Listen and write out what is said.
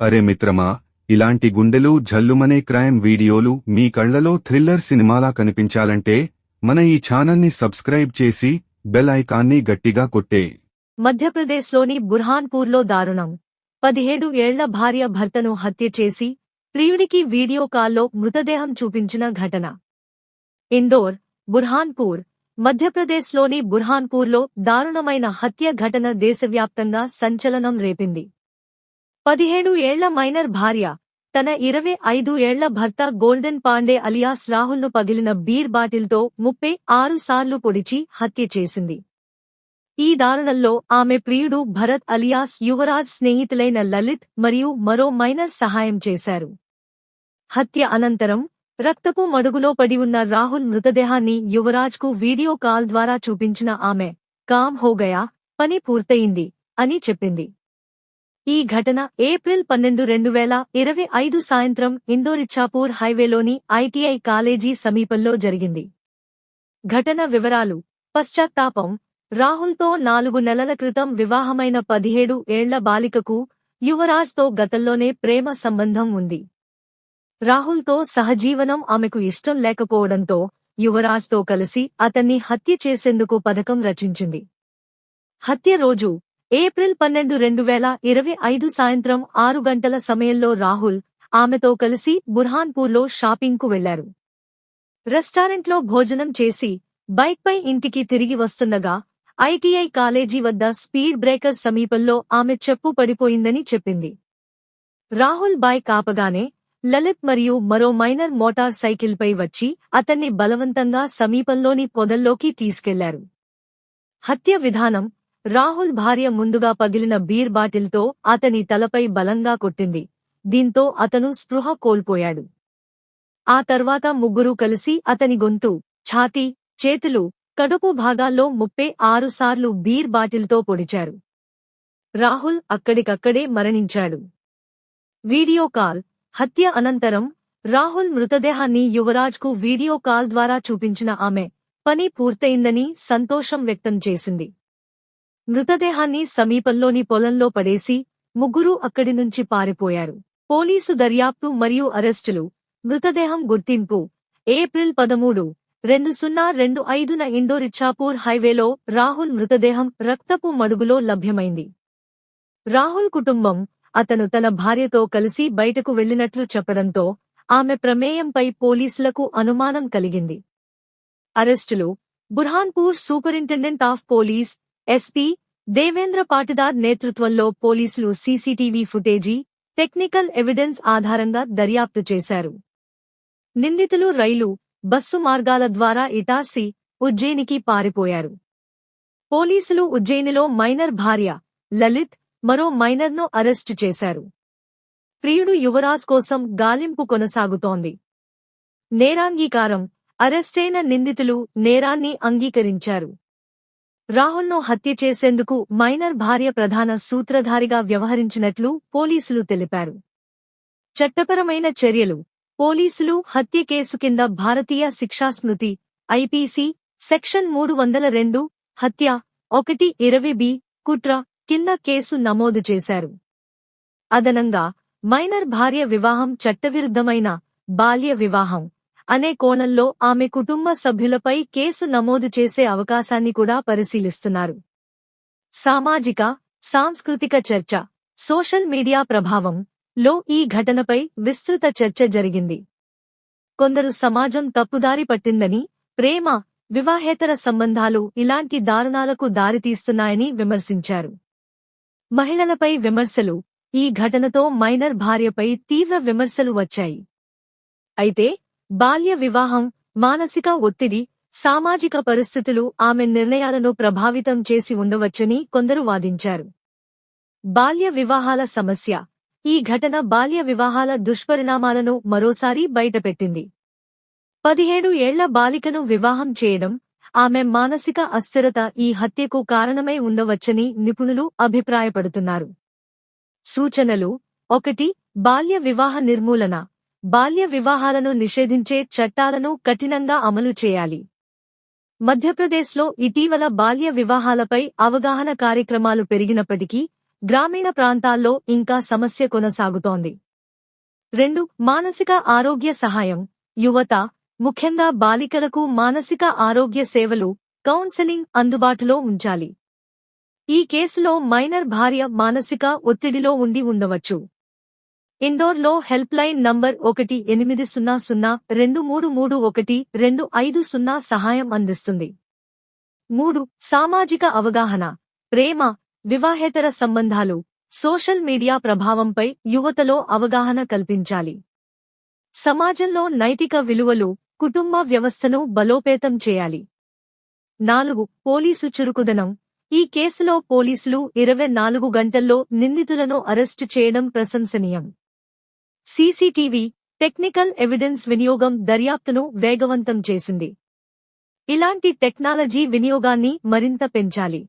అరే మిత్రమా ఇలాంటి గుండెలు జల్లుమనే క్రైమ్ వీడియోలు మీ కళ్ళలో థ్రిల్లర్ సినిమాలా కనిపించాలంటే మన ఈ ఛానల్ని సబ్స్క్రైబ్ చేసి బెల్ ఐకాన్ని గట్టిగా కొట్టే. మధ్యప్రదేశ్లోని బుర్హాన్పూర్లో దారుణం. పదిహేడు ఏళ్ళ భార్య భర్తను హత్య చేసి ప్రియుడికి వీడియో కాల్లో మృతదేహం చూపించిన ఘటన. ఇండోర్ బుర్హాన్పూర్ మధ్యప్రదేశ్లోని బుర్హాన్పూర్లో దారుణమైన హత్య ఘటన దేశవ్యాప్తంగా సంచలనం రేపింది. పదిహేడు ఏళ్ళ మైనర్ భార్య. తన ఇరవై ఐదు ఏళ్ళ భర్త గోల్డెన్ పాండే అలియాస్ రాహుల్ను పగిలిన బీర్ బాటిల్తో ముప్పై ఆరు సార్లు పొడిచి హత్య చేసింది. ఈ దారుణంలో ఆమె ప్రియుడు భరత్ అలియాస్ యువరాజ్ స్నేహితులైన లలిత్ మరియు మరో మైనర్ సహాయం చేశారు. హత్య అనంతరం రక్తపు మడుగులో పడి ఉన్న రాహుల్ మృతదేహాన్ని యువరాజ్కు వీడియో కాల్ ద్వారా చూపించిన ఆమె కామ్ హోగయా పని పూర్తయింది అని చెప్పింది. ఈ ఘటన ఏప్రిల్ పన్నెండు రెండు వేల ఇరవై ఐదు సాయంత్రం ఇండోరిచ్చాపూర్ హైవేలోని ఐటీఐ కాలేజీ సమీపంలో జరిగింది. ఘటన వివరాలు. పశ్చాత్తాపం. రాహుల్తో నాలుగు నెలల క్రితం వివాహమైన పదిహేడు ఏళ్ళ బాలికకు యువరాజ్తో గతంలోనే ప్రేమ సంబంధం ఉంది. రాహుల్తో సహజీవనం ఆమెకు ఇష్టం లేకపోవడంతో యువరాజ్తో కలిసి అతన్ని హత్య చేసేందుకు పథకం రచించింది. హత్య రోజు ఏప్రిల్ పన్నెండు రెండు వేల ఇరవై ఐదు సాయంత్రం ఆరు గంటల సమయంలో రాహుల్ ఆమెతో కలిసి బుర్హాన్పూర్లో షాపింగ్కు వెళ్ళారు రెస్టారెంట్లో భోజనం చేసి బైక్పై ఇంటికి తిరిగి వస్తుండగా ఐటీఐ కాలేజీ వద్ద స్పీడ్ బ్రేకర్ సమీపంలో ఆమె చెప్పు పడిపోయిందని చెప్పింది. రాహుల్ బైక్ ఆపగానే లలిత్ మరియు మరో మైనర్ మోటార్ సైకిల్పై వచ్చి అతన్ని బలవంతంగా సమీపంలోని పొదల్లోకి తీసుకెళ్ళారు. హత్య విధానం రాహుల్ భార్య ముందుగా పగిలిన బీర్ బాటిల్తో అతని తలపై బలంగా కొట్టింది. దీంతో అతను స్పృహ కోల్పోయాడు. ఆ తర్వాత ముగ్గురూ కలిసి అతని గొంతు ఛాతీ చేతులు కడుపు భాగాల్లో ముప్పై ఆరుసార్లు బీర్ బాటిల్తో పొడిచారు. రాహుల్ అక్కడికక్కడే మరణించాడు. వీడియో కాల్ హత్య అనంతరం రాహుల్ మృతదేహాన్ని యువరాజ్కు వీడియో కాల్ ద్వారా చూపించిన ఆమె పని పూర్తయిందని సంతోషం వ్యక్తం చేసింది. మృతదేహాన్ని సమీపంలోని పొలంలో పడేసి ముగ్గురూ అక్కడి నుంచి పారిపోయారు. పోలీసు దర్యాప్తు మరియు అరెస్టులు. మృతదేహం గుర్తింపు. ఏప్రిల్ పదమూడు రెండు సున్నా రెండు ఐదున ఇండోరిచ్చాపూర్ హైవేలో రాహుల్ మృతదేహం రక్తపు మడుగులో లభ్యమైంది. రాహుల్ కుటుంబం అతను తన భార్యతో కలిసి బయటకు వెళ్ళినట్లు చెప్పడంతో ఆమె ప్రమేయంపై పోలీసులకు అనుమానం కలిగింది. అరెస్టులు. Burhanpur superintendent of police SP Devendra Patidar నేతృత్వంలో పోలీసులు సీసీటీవీ ఫుటేజీ టెక్నికల్ ఎవిడెన్స్ ఆధారంగా దర్యాప్తు చేశారు. నిందితులు రైలు బస్సు మార్గాల ద్వారా ఇటార్సి ఉజ్జయినికి పారిపోయారు. పోలీసులు ఉజ్జయినిలో మైనర్ భార్య లలిత్ మరో మైనర్ను అరెస్టు చేశారు. ప్రియుడు యువరాజ్ కోసం గాలింపు కొనసాగుతోంది. నేరాంగీకారం అరెస్టైన నిందితులు నేరాన్ని అంగీకరించారు. రాహుల్ను హత్య చేసేందుకు మైనర్ భార్య ప్రధాన సూత్రధారిగా వ్యవహరించినట్లు పోలీసులు తెలిపారు. చట్టపరమైన చర్యలు. పోలీసులు హత్య కేసు కింద భారతీయ శిక్షాస్మృతి ఐపీసీ సెక్షన్ మూడు వందల రెండు హత్య ఒకటి ఇరవై బి కుట్ర కింద కేసు నమోదు చేశారు. అదనంగా మైనర్ భార్య వివాహం చట్టవిరుద్ధమైన బాల్య వివాహం. అనే కోణంలో ఆమె కుటుంబ సభ్యులపై కేసు నమోదు చేసే అవకాశాన్ని కూడా పరిశీలిస్తున్నారు. సామాజిక సాంస్కృతిక చర్చ సోషల్ మీడియా ప్రభావం లో ఈ ఘటనపై విస్తృత చర్చ జరిగింది. కొందరు సమాజం తప్పుదారి పట్టిందని ప్రేమ వివాహేతర సంబంధాలు ఇలాంటి దారుణాలకు దారితీస్తున్నాయని విమర్శించారు. మహిళలపై విమర్శలు ఈ ఘటనతో మైనర్ భార్యపై తీవ్ర విమర్శలు వచ్చాయి. అయితే బాల్య వివాహం మానసిక ఒత్తిడి సామాజిక పరిస్థితులు ఆమె నిర్ణయాలను ప్రభావితం చేసి ఉండవచ్చని కొందరు వాదించారు. బాల్య వివాహాల సమస్య. ఈ ఘటన బాల్య వివాహాల దుష్పరిణామాలను మరోసారి బయటపెట్టింది. పదిహేడు ఏళ్ళ బాలికను వివాహం చేయడం ఆమె మానసిక అస్థిరత ఈ హత్యకు కారణమై ఉండవచ్చని నిపుణులు అభిప్రాయపడుతున్నారు. సూచనలు ఒకటి బాల్య వివాహ నిర్మూలన. బాల్య వివాహాలను నిషేధించే చట్టాలను కఠినంగా అమలు చేయాలి. మధ్యప్రదేశ్లో ఇటీవల బాల్య వివాహాలపై అవగాహన కార్యక్రమాలు పెరిగినప్పటికీ గ్రామీణ ప్రాంతాల్లో ఇంకా సమస్య కొనసాగుతోంది. రెండు మానసిక ఆరోగ్య సహాయం. యువత ముఖ్యంగా బాలికలకు మానసిక ఆరోగ్య సేవలు కౌన్సెలింగ్ అందుబాటులో ఉంచాలి. ఈ కేసులో మైనర్ భార్య మానసిక ఒత్తిడిలో ఉండి ఉండవచ్చు. ఇండోర్లో హెల్ప్ లైన్ నంబర్ ఒకటి ఎనిమిది సున్నా సున్నా రెండు మూడు మూడు ఒకటి రెండు ఐదు సున్నా సహాయం అందిస్తుంది. మూడు సామాజిక అవగాహన ప్రేమ వివాహేతర సంబంధాలు సోషల్ మీడియా ప్రభావంపై యువతలో అవగాహన కల్పించాలి. సమాజంలో నైతిక విలువలు కుటుంబ వ్యవస్థను బలోపేతం చేయాలి. నాలుగు పోలీసు చురుకుదనం ఈ కేసులో పోలీసులు ఇరవై నాలుగు గంటల్లో నిందితులను అరెస్టు చేయడం ప్రశంసనీయం. సీసీటీవీ టెక్నికల్ ఎవిడెన్స్ వినియోగం దర్యాప్తును వేగవంతం చేసింది. ఇలాంటి టెక్నాలజీ వినియోగాన్ని మరింత పెంచాలి.